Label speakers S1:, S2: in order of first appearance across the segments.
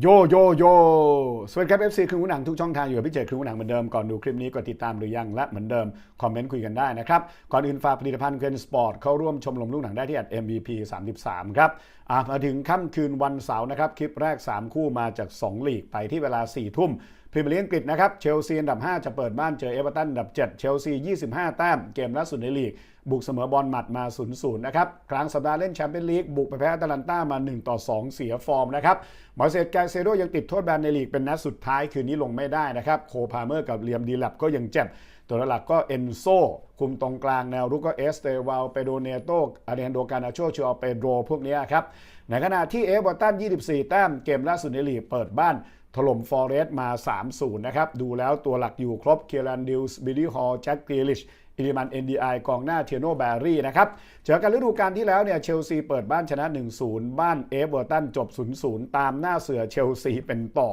S1: โยโยโยสวัสดีครับ FC คือหูหนังทุกช่องทางอยู่กับพี่เจคือหูหนังเหมือนเดิมก่อนดูคลิปนี้กดติดตามหรือยังและเหมือนเดิม คอมเมนต์คุยกันได้นะครับ ก่อนอื่นฝากผลิตภัณฑ์เคนสปอร์ตเข้าร่วมชมรมลูกหนังได้ที่ MVP 33 ครับมาถึงค่ำคืนวันเสาร์นะครับ คลิปแรก 3 คู่มาจาก 2 ลีกไปที่เวลา 4 ทุ่ม พรีเมียร์ลีกอังกฤษนะครับเชลซีอันดับ 5 จะเปิดบ้านเจอเอเวอร์ตันอันดับ 7 เชลซี 25 แต้มเกมล่าสุดในลีก บุกเสมอบอลหมัดมา 0-0 นะครับกลางสัปดาห์เล่นแชมเปี้ยนลีกบุกไปแพ้อตาลันต้ามา1ต่อ2เสียฟอร์มนะครับมาเซตแกเซโดยังติดโทษแบนในลีกเป็นนัดสุดท้ายคืนนี้ลงไม่ได้นะครับโคพาเมอร์กับเลียมดีลับก็ยังเจ็บตัวหลักก็เอนโซคุมตรงกลางแนวรุกก็เอสเตวาลเปโดเนโตอาเดนโดกานาโชชูอเปโดพวกนี้ครับในขณะที่เอเวอร์ตัน 24 แต้มเกมล่าสุดในลีกเปิดบ้าน ถล่มฟอร์เรสต์มา 3-0 นะครับ ดูแล้วตัวหลักอยู่ครบเคียรันดิลส์บิลลี่ฮอลแจ็คกรีลิชอิลิมันเอ็นดีไอกองหน้าเทียโนแบรี่นะครับเจอกันฤดูกาลที่แล้วเนี่ยเชลซีเปิดบ้านชนะ 1-0 บ้านเอเวอร์ตันจบ 0-0 ตามหน้าเสือเชลซีเป็นต่อ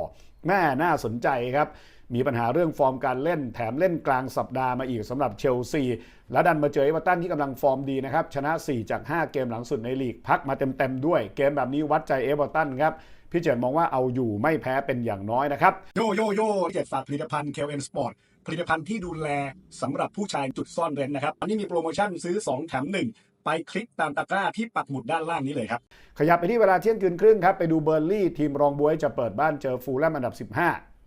S1: แม่น่าสนใจครับ มีปัญหาเรื่องฟอร์มการเล่นแถมเล่นกลางสัปดาห์มาอีกสำหรับเชลซี และดันมาเจอเอเวอร์ตันที่กำลังฟอร์มดีนะครับ ชนะ 4 จาก 5 เกมหลังสุดในลีก พักมาเต็มๆด้วย เกมแบบนี้วัดใจเอเวอร์ตันครับพี่เจตมองว่าเอาอยู่ไม่แพ้เป็นอย่างน้อยนะครับ
S2: โยโยโย่พี่เจ็ดฝากผลิตภัณฑ์ KLM Sport ผลิตภัณฑ์ที่ดูแลสำหรับผู้ชายจุดซ่อนเร้นนะครับอันนี้มีโปรโมชั่นซื้อ 2 แถม 1ไปคลิกตามตะกร้าที่ปักหมุดด้านล่างนี้เลยครับ
S1: ขยับไปที่เวลาเที่ยงคืนครึ่งครับ ไปดูเบอร์ลี่ทีมรองบวยจะเปิดบ้านเจอฟูลแลมอันดับ 15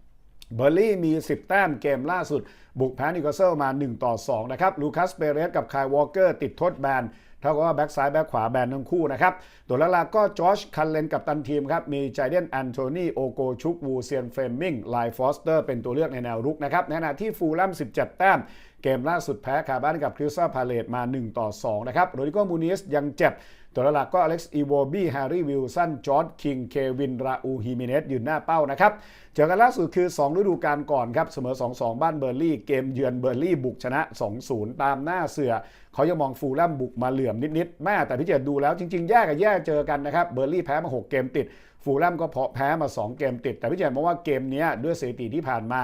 S1: เบอร์ลี่มี 10 แต้มเกมล่าสุด บุกแพ้นิวคาสเซิลมา 1 ต่อ 2 นะครับ ลูคัสเปเรสกับคายวอลเกอร์ติดโทษแบน เท่ากับว่าแบ็กซ้ายแบ็กขวาแบนทั้งคู่นะครับ ตัวหลักๆก็จอชคันเลนกับตันทีมครับ มีไจเดนแอนโทนีโอโกชุกวูเซียนเฟรมมิงไลฟอสเตอร์เป็นตัวเลือกในแนวรุกนะครับในขณะที่ฟูลแลม 17 แต้มเกมล่าสุดแพ้คาบ้านกับคริสซาพาเลตมา 1 ต่อ 2 นะครับ โรดิโกมูนิสยังเจ็บ ตัวหลักก็อเล็กซ์อีโวบี้แฮร์รี่วิลสัน จอร์ดคิง เควิน ราอูฮิมิเนสยืนหน้าเป้านะครับ เจอกันล่าสุดคือ 2 ฤดูกาลก่อนครับ เสมอ 2-2 บ้านเบอร์ลี่ เกมเยือนเบอร์ลี่บุกชนะ 2-0 ตามหน้าเสือ เขายังมองฟูลแลมบุกมาเหลือมนิดๆแม่แต่พี่จดดูแล้วจริงๆ แย่กับแย่เจอกันนะครับเบอร์ลี่แพ้มา 6 เกมติด ฟูลแลมก็เพาะแพ้มา 2 เกมติด แต่พี่เจดมองว่าเกมนี้ด้วยสถิติที่ผ่านมา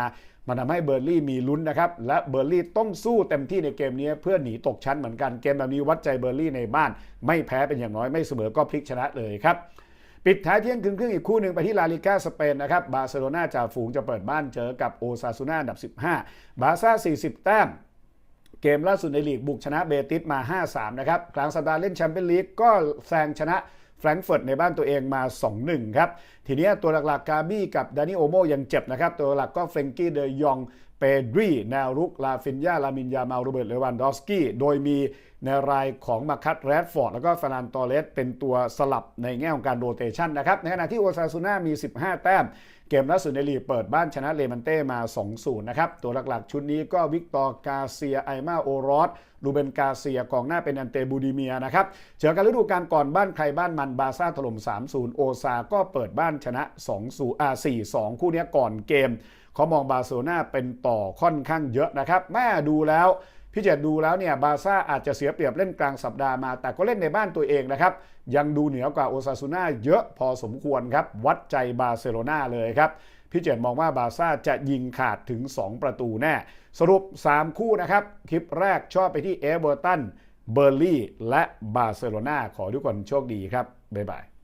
S1: มันทำให้เบอร์ลี่มีลุ้นนะครับและเบอร์ลี่ต้องสู้เต็มที่ในเกมนี้เพื่อหนีตกชั้นเหมือนกันเกมแบบนี้วัดใจเบอร์ลี่ในบ้าน ไม่แพ้เป็นอย่างน้อยไม่เสมอก็พลิกชนะเลยครับปิดท้ายเที่ยงคืนครึ่งอีกคู่หนึ่งไปที่ลาลิก้าสเปนนะครับบาร์เซโลนาจ่าฝูงจะเปิดบ้านเจอกับโอซาซูนาอันดับ 15 บาร์ซ่า40 แต้ม เกมล่าสุดในลีกบุกชนะเบติสมา 5-3 นะครับ กลางสัปดาห์เล่นแชมเปี้ยนลีกก็แซงชนะแฟรงก์เฟิร์ตในบ้านตัวเองมา 2-1 ครับ ทีนี้ตัวหลักๆกาบี้กับดานิโอโมยังเจ็บนะครับ ตัวหลักก็เฟรงกี้เดยองเปดรีแนวรุก ลาฟินยาลามินยามาโรเบิร์ตเลวันดอสกี้ โดยมีในรายของมาคัตแรดฟอร์ด แล้วก็ฟานตอเลสเป็นตัวสลับในแง่ของการโรเตชันนะครับ ในขณะที่โอซาซูน่ามี 15 แต้ม เกมล่าสุดในลีกเปิดบ้านชนะเลมันเต้มา 2-0 นะครับ ตัวหลักๆ ชุดนี้ก็วิกตอร์กาเซียไอมาโอรอสลูเบนกาเซียกองหน้าเป็นอันเตบูดิเมียนะครับเจอกันฤดูกาลก่อนบ้านใครบ้านมันบาซ่าถล่ม 3-0 โอซาก็เปิดบ้านชนะ 2-0อ่า4-2 คู่นี้ก่อนเกม เขามองบาร์เซโลนาเป็นต่อค่อนข้างเยอะนะครับแม่ดูแล้วพี่เจดดูแล้วเนี่ยบาซ่าอาจจะเสียเปรียบเล่นกลางสัปดาห์มา แต่ก็เล่นในบ้านตัวเองนะครับ ยังดูเหนือกว่าโอซาซูน่าเยอะพอสมควรครับ วัดใจบาร์เซโลนาเลยครับ พี่เจดมองว่าบาซ่าจะยิงขาดถึง 2 ประตูแน่ สรุป 3 คู่นะครับ คลิปแรกชอบไปที่เอเวอร์ตันเบอร์ลี่และบาร์เซโลนาขอทุกคนโชคดีครับ บ๊ายบาย